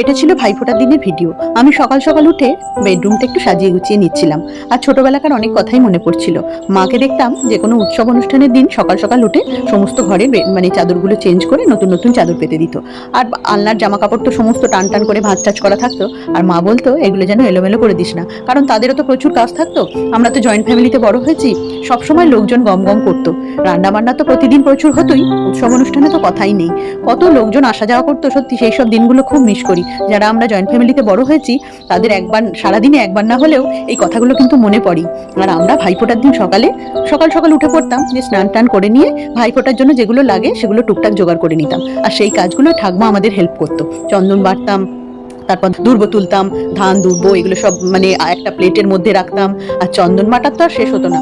এটা ছিল ভাইফোঁটার দিনের ভিডিও। আমি সকাল সকাল উঠে বেডরুমটা একটু সাজিয়ে গুছিয়ে নিচ্ছিলাম। আর ছোটবেলাকার অনেক কথাই মনে পড়ছিল। মাকে দেখতাম যে, কোনো উৎসব অনুষ্ঠানের দিন সকাল সকাল উঠে সমস্ত ঘরে মানে চাদরগুলো চেঞ্জ করে নতুন নতুন চাদর পেতে দিত। আর আলনার জামা কাপড় তো সমস্ত টান টান করে ভাঁজ টাচ করা থাকতো। আর মা বলতো, এগুলো যেন এলোমেলো করে দিস না। কারণ তাদেরও তো প্রচুর কাজ থাকতো। আমরা তো জয়েন্ট ফ্যামিলিতে বড় হয়েছি। সবসময় লোকজন গম গম করতো। রান্না বান্না তো প্রতিদিন প্রচুর হতোই, উৎসব অনুষ্ঠানে তো কথাই নেই। কত লোকজন আসা যাওয়া করতো, সত্যি সেই সব দিনগুলো খুব মিস করি। যারা আমরা জয়েন্ট ফ্যামিলিতে বড় হয়েছি, তাদের একবার, সারাদিনে একবার না হলেও এই কথাগুলো কিন্তু মনে পড়ি আর আমরা ভাইফোঁটার দিন সকালে, সকাল সকাল উঠে পড়তাম, যে স্নান টান করে নিয়ে ভাইফোঁটার জন্য যেগুলো লাগে, সেগুলো টুকটাক জোগাড় করে নিতাম। আর সেই কাজগুলো ঠাকমা আমাদের হেল্প করতো। চন্দন বাটতাম তারপর দুর্ব তুলতাম, ধান, দুর্ব, এগুলো সব মানে একটা প্লেটের মধ্যে রাখতাম। আর চন্দন মাটার তো আর শেষ হতো না।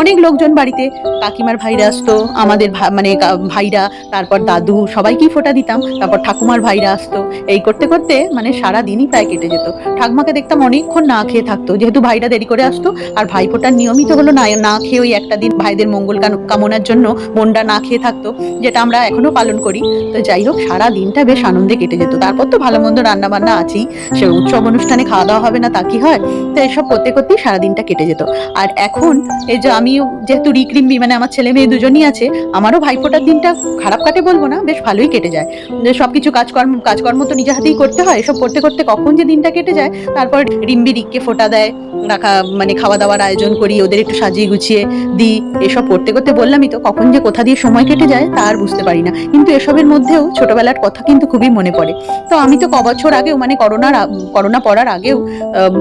অনেক লোকজন বাড়িতে, কাকিমার ভাইরা আসতো, আমাদের মানে ভাইরা, তারপর দাদু, সবাইকেই ফোটা দিতাম। তারপর ঠাকুমার ভাইরা আসতো। এই করতে করতে মানে সারা দিনই প্রায় কেটে যেত। ঠাকুমাকে দেখতাম অনেকক্ষণ না খেয়ে থাকতো। যেহেতু ভাইরা দেরি করে আসতো, আর ভাইফোঁটার নিয়মিত হলো না না খেয়ে ওই একটা দিন ভাইদের মঙ্গল কামনার জন্য মনটা না খেয়ে থাকতো, যেটা আমরা এখনও পালন করি। তো যাই হোক সারা দিনটা বেশ আনন্দে কেটে যেত। তারপর তো ভালো মন্দ রান্না আছেই সে উৎসব অনুষ্ঠানে খাওয়া দাওয়া হবে না, তা কি হয়? তো এসব করতে করতেই সারা দিনটা কেটে যেত। আর এখন এই যে আমি যেহেতু রিক্রিম্বি মানে আমার ছেলে মেয়ে দুজনই আছে, আমারও ভাইফোঁটার দিনটা খারাপ কাটে বলব না, বেশ ভালোই কেটে যায়। যে সবকিছু কাজকর্ম কাজকর্ম তো নিজে হাতেই করতে হয়, এসব করতে করতে কখন যে দিনটা কেটে যায়, তারপর রিম্বি রিককে ফোঁটা দেয় রাখা মানে খাওয়া দাওয়ার আয়োজন করি, ওদের একটু সাজিয়ে গুছিয়ে দিই, এসব করতে করতে বললামই তো, কখন যে কোথা দিয়ে সময় কেটে যায়, তা আর বুঝতে পারি না। কিন্তু এসবের মধ্যেও ছোটবেলার কথা কিন্তু খুবই মনে পড়ে। তো আমি তো ক বছর আগেও মানে করোনার করোনা পড়ার আগেও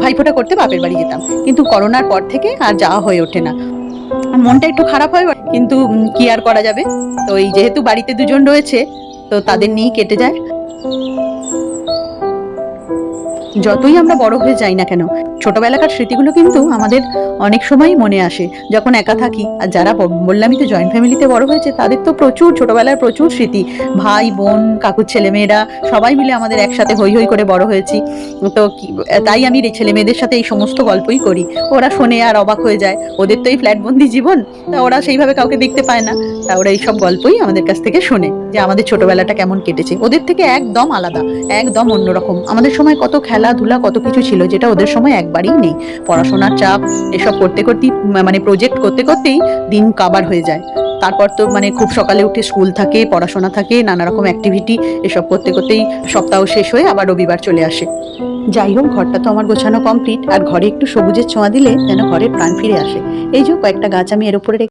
ভাইফোঁটা করতে বাপের বাড়ি যেতাম। কিন্তু করোনার পর থেকে আর যাওয়া হয়ে ওঠে না। মনটা একটু খারাপ হয় কিন্তু কি আর করা যাবে? তো এই যেহেতু বাড়িতে দুজন রয়েছে, তো তাদের নিয়েই কেটে যায়। যতই আমরা বড় হয়ে যাই না কেন, ছোটবেলাকার স্মৃতিগুলো কিন্তু আমাদের অনেক সময়ই মনে আসে। যখন একা থাকি, আর যারা বললামই তো জয়েন্ট ফ্যামিলিতে বড় হয়েছে, তাদের তো প্রচুর, ছোটবেলার প্রচুর স্মৃতি। ভাই, বোন, কাকুর ছেলেমেয়েরা সবাই মিলে আমাদের একসাথে হই হই করে বড় হয়েছি। তো তাই আমি ছেলে মেয়েদের সাথে এই সমস্ত গল্পই করি। ওরা শোনে আর অবাক হয়ে যায়। ওদের তো এই ফ্ল্যাটবন্দি জীবন, তা ওরা সেইভাবে কাউকে দেখতে পায় না। তা ওরা এইসব গল্পই আমাদের কাছ থেকে শোনে, যে আমাদের ছোটবেলাটা কেমন কেটেছে। ওদের থেকে একদম আলাদা, একদম অন্যরকম। আমাদের সময় কত খেলাধুলা কত কিছু ছিল যেটা ওদের সময় একবারই নেই। পড়াশোনার চাপ, এসব করতে করতেই মানে প্রজেক্ট করতে করতেই দিন কাবার হয়ে যায়। তারপর তো মানে খুব সকালে উঠে স্কুল থাকে, পড়াশোনা থাকে, নানা রকম অ্যাক্টিভিটি এসব করতে করতেই সপ্তাহ শেষ হয়ে আবার রবিবার চলে আসে। যাই হোক, ঘরটা তো আমার গোছানো কমপ্লিট আর ঘরে একটু সবুজের ছোঁয়া দিলে যেন ঘরের প্রাণ ফিরে আসে। এই যে কয়েকটা গাছ আমি এর উপরে